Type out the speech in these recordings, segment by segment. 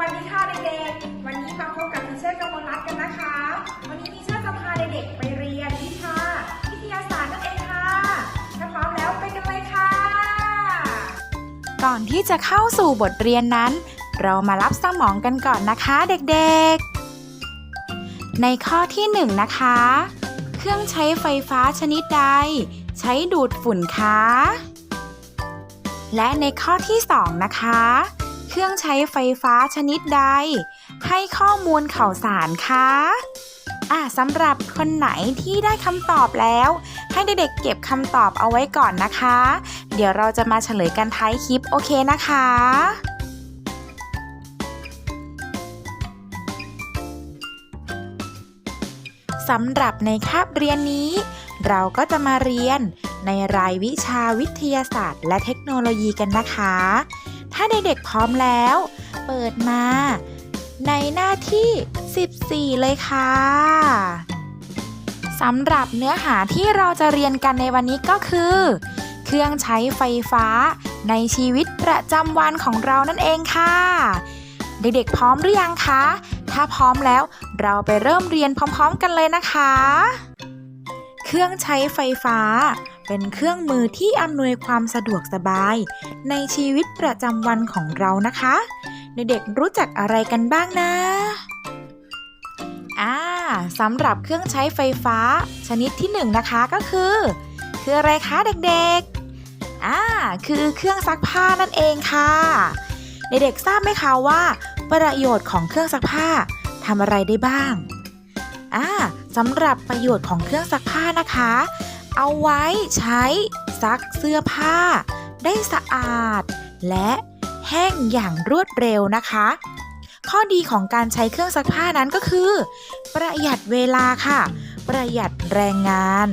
วัสดีค่ะเด็กๆ วันนี้มาพบกับทีเชอร์กมลรัตน์กันนะคะ วันนี้ทีเชอร์จะพาเด็กๆไปเรียนวิชาวิทยาศาสตร์นั่นเองค่ะ ถ้าพร้อมแล้วไปกันเลยค่ะ ก่อนที่จะเข้าสู่บทเรียนนั้น เรามารับสมองกันก่อนนะคะเด็กๆ ในข้อที่ 1นงนะคะ เครื่องใช้ไฟฟ้าชนิดใด ใช้ดูดฝุ่นคะ และในข้อที่ 2 นะคะ เครื่องใช้ไฟฟ้าชนิดใด ให้ข้อมูลข่าวสารคะอะสำหรับคนไหนที่ได้คำตอบแล้ว ให้เด็กๆเก็บคำตอบเอาไว้ก่อนนะคะ เดี๋ยวเราจะมาเฉลยกันท้ายคลิปโอเคนะคะสำหรับในคาบเรียนนี้ เราก็จะมาเรียนในรายวิชาวิทยาศาสตร์ และเทคโนโลยีกันนะคะ ถ้าเด็กๆพร้อมแล้ว เปิดมา ในหน้าที่ 14 เลยค่ะสำหรับเนื้อหาที่เราจะเรียนกันในวันนี้ก็คือ เครื่องใช้ไฟฟ้าในชีวิตประจำวันของเรานั่นเองค่ะ เด็กๆพร้อมหรือยังคะ ถ้าพร้อมแล้วเราไปเริ่มเรียนพร้อม ๆ กันเลยนะคะ เครื่องใช้ไฟฟ้า เป็นเครื่องมือที่อำนวยความสะดวกสบาย ในชีวิตประจำวันของเรานะคะ เด็กๆรู้จักอะไรกันบ้างนะอ่าสำหรับเครื่องใช้ไฟฟ้า ชนิดที่หนึ่งนะคะก็คือ คืออะไรคะเด็กๆอ่าคือเครื่องซักผ้านั่นเองค่ะเด็กๆทราบไหมคะว่า ประโยชน์ของเครื่องซักผ้าทำอะไรได้บ้างอ่าสำหรับประโยชน์ของเครื่องซักผ้านะคะ เอาไว้ใช้ซักเสื้อผ้า ได้สะอาด และแห้งอย่างรวดเร็วนะคะ ข้อดีของการใช้เครื่องซักผ้านั้นก็คือ ประหยัดเวลาค่ะ ประหยัดแรงงาน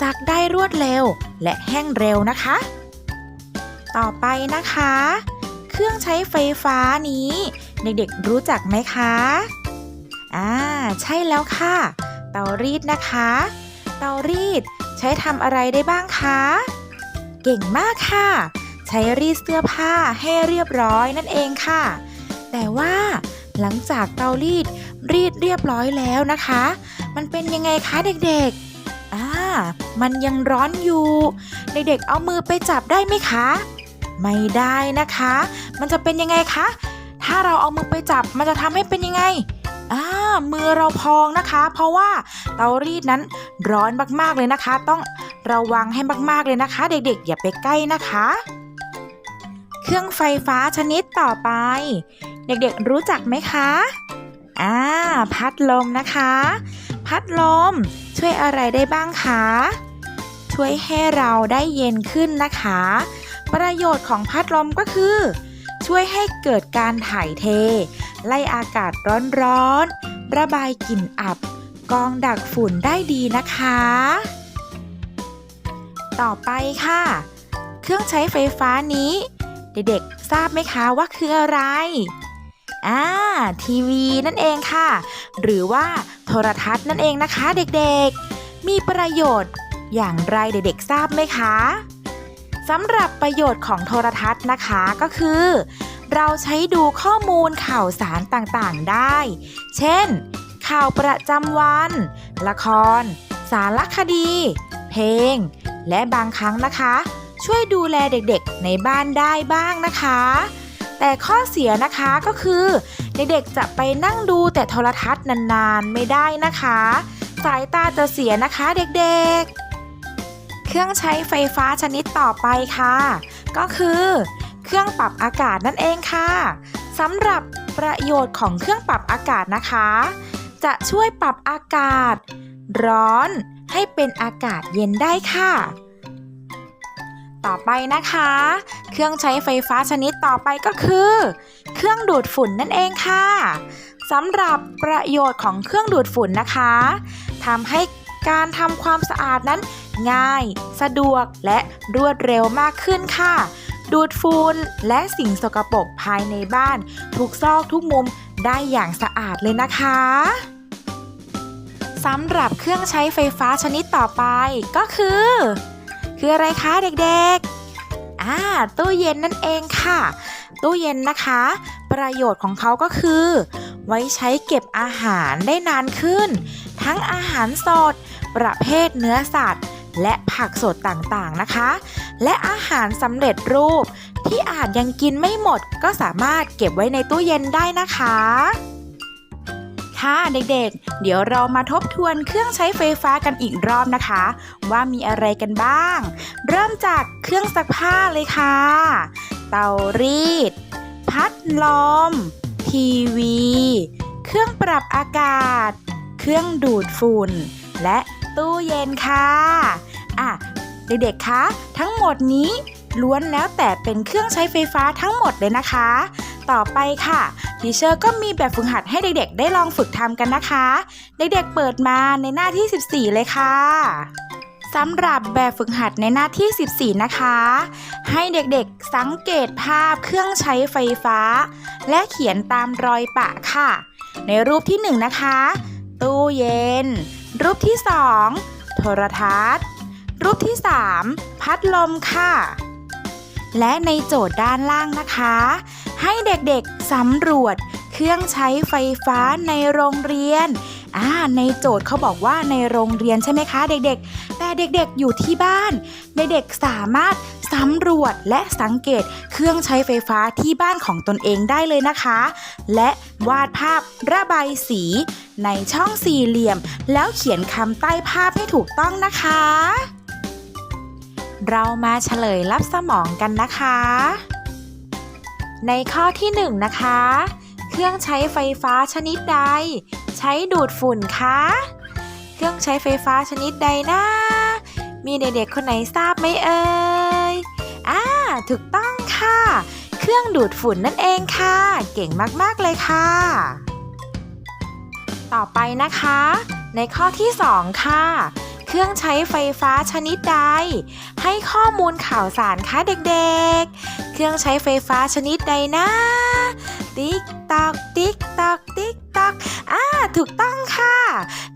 ซักได้รวดเร็วและแห้งเร็วนะคะ ต่อไปนะคะ เครื่องใช้ไฟฟ้านี้ เด็กๆรู้จักไหมคะอ่าใช่แล้วค่ะ เตารีดนะคะ เตารีด ใช้ทำอะไรได้บ้างคะ เก่งมากค่ะ ใช้รีดเสื้อผ้าให้เรียบร้อยนั่นเองค่ะ แต่ว่าหลังจากเตารีดรีดเรียบร้อยแล้วนะคะ มันเป็นยังไงคะเด็กๆอ่ามันยังร้อนอยู่ เด็กๆเอามือไปจับได้ไหมคะ ไม่ได้นะคะ มันจะเป็นยังไงคะ ถ้าเราเอามือไปจับมันจะทำให้เป็นยังไง อ่ามือเราพองนะคะ เพราะว่าเตารีดนั้นร้อนมากๆเลยนะคะ ต้องระวังให้มากๆเลยนะคะ เด็กๆ อย่าไปใกล้นะคะ เครื่องไฟฟ้าชนิดต่อไป เด็กๆรู้จักไหมคะอ่าพัดลมนะคะ พัดลมช่วยอะไรได้บ้างคะช่วยให้เราได้เย็นขึ้นนะคะ ประโยชน์ของพัดลมก็คือ ช่วยให้เกิดการถ่ายเท ไล่อากาศร้อนๆ ระบายกลิ่นอับ กองดักฝุ่นได้ดีนะคะ ต่อไปค่ะ เครื่องใช้ไฟฟ้านี้ เด็กๆทราบไหมคะว่าคืออะไรอ่าทีวีนั่นเองค่ะ หรือว่าโทรทัศน์นั่นเองนะคะเด็กๆ มีประโยชน์อย่างไรเด็กๆทราบไหมคะสำหรับประโยชน์ของโทรทัศน์นะคะก็คือ เราใช้ดูข้อมูลข่าวสารต่างๆได้ เช่น ข่าวประจำวัน ละคร สารคดี เพลง และบางครั้งนะคะ ช่วยดูแลเด็กๆในบ้านได้บ้างนะคะ แต่ข้อเสียนะคะก็คือ เด็กๆจะไปนั่งดูแต่โทรทัศน์นานๆไม่ได้นะคะ สายตาจะเสียนะคะเด็กๆ เครื่องใช้ไฟฟ้าชนิดต่อไปค่ะ ก็คือ เครื่องปรับอากาศนั่นเองค่ะสำหรับประโยชน์ของเครื่องปรับอากาศนะคะ จะช่วยปรับอากาศ ร้อนให้เป็นอากาศเย็นได้ค่ะ ต่อไปนะคะ เครื่องใช้ไฟฟ้าชนิดต่อไปก็คือ เครื่องดูดฝุ่นนั่นเองค่ะสำหรับประโยชน์ของเครื่องดูดฝุ่นนะคะทำให้การทำความสะอาดนั้นง่าย สะดวกและรวดเร็วมากขึ้นค่ะ ดูดฝุ่นและสิ่งสกปรกภายในบ้าน ทุกซอกทุกมุมได้อย่างสะอาดเลยนะคะสำหรับเครื่องใช้ไฟฟ้าชนิดต่อไปก็คือ คืออะไรคะเด็กๆอ่าตู้เย็นนั่นเองค่ะ ตู้เย็นนะคะปประโยชน์ของเขาก็คือ ไว้ใช้เก็บอาหารได้นานขึ้น ทั้งอาหารสด ประเภทเนื้อสัตว์ และผักสดต่างๆนะคะ และอาหารสำเร็จรูป ที่อาจยังกินไม่หมดก็สามารถเก็บไว้ในตู้เย็นได้นะคะค่ะเด็กๆ เดี๋ยวเรามาทบทวนเครื่องใช้ไฟฟ้ากันอีกรอบนะคะ ว่ามีอะไรกันบ้าง เริ่มจากเครื่องซักผ้าเลยค่ะ เตารีด พัดลม ทีวี เครื่องปรับอากาศ เครื่องดูดฝุ่น และ ตู้เย็นค่ะอะเด็กๆ คะ ทั้งหมดนี้ล้วนแล้วแต่เป็นเครื่องใช้ไฟฟ้าทั้งหมดเลยนะคะ ต่อไปค่ะทีเชอร์ก็มีแบบฝึกหัดให้เด็กๆ ได้ลองฝึกทำกันนะคะ เด็กๆ เปิดมาในหน้าที่ 14 เลยค่ะสำหรับแบบฝึกหัดในหน้าที่ 14 นะคะ ให้เด็กๆ สังเกตภาพเครื่องใช้ไฟฟ้า และเขียนตามรอยปะค่ะ ในรูปที่ 1 นะคะ ตู้เย็น รูปที่ 2 โทรทัศน์ รูปที่ 3 พัดลมค่ะ และในโจทย์ด้านล่างนะคะ ให้เด็กๆสำรวจเครื่องใช้ไฟฟ้าในโรงเรียน อ่าในโจทย์เขาบอกว่าในโรงเรียนใช่ไหมคะ เด็กๆ แต่เด็กๆอยู่ที่บ้าน เด็กๆสามารถสำรวจและสังเกตเครื่องใช้ไฟฟ้าที่บ้านของตนเองได้เลยนะคะ และวาดภาพระบายสี ในช่องสี่เหลี่ยม แล้วเขียนคำใต้ภาพให้ถูกต้องนะคะ เรามาเฉลยรับสมองกันนะคะ ในข้อที่ 1 นะคะ เครื่องใช้ไฟฟ้าชนิดใด ใช้ดูดฝุ่นคะ เครื่องใช้ไฟฟ้าชนิดใดนะ มีเด็กๆคนไหนทราบไหมเอ่ยอ่าถูกต้องค่ะ เครื่องดูดฝุ่นนั่นเองค่ะ เก่งมากๆเลยค่ะ ต่อไปนะคะ ในข้อที่ 2 ค่ะ เครื่องใช้ไฟฟ้าชนิดใด ให้ข้อมูลข่าวสารคะเด็กๆ เครื่องใช้ไฟฟ้าชนิดใดนะ ติ๊กตอกติ๊กตอกติ๊กตอกอ่าถูกต้องค่ะ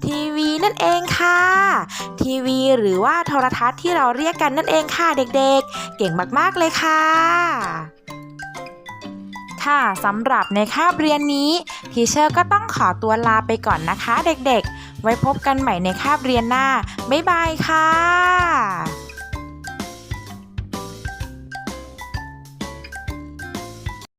ทีวีนั่นเองค่ะ ทีวีหรือว่าโทรทัศน์ที่เราเรียกกันนั่นเองค่ะเด็กๆ เก่งมากๆเลยค่ะค่ะสำหรับในคาบเรียนนี้ทีเชอร์ก็ต้องขอตัวลาไปก่อนนะคะเด็กๆ ไว้พบกันใหม่ในคาบเรียนหน้า บ๊ายบายค่ะ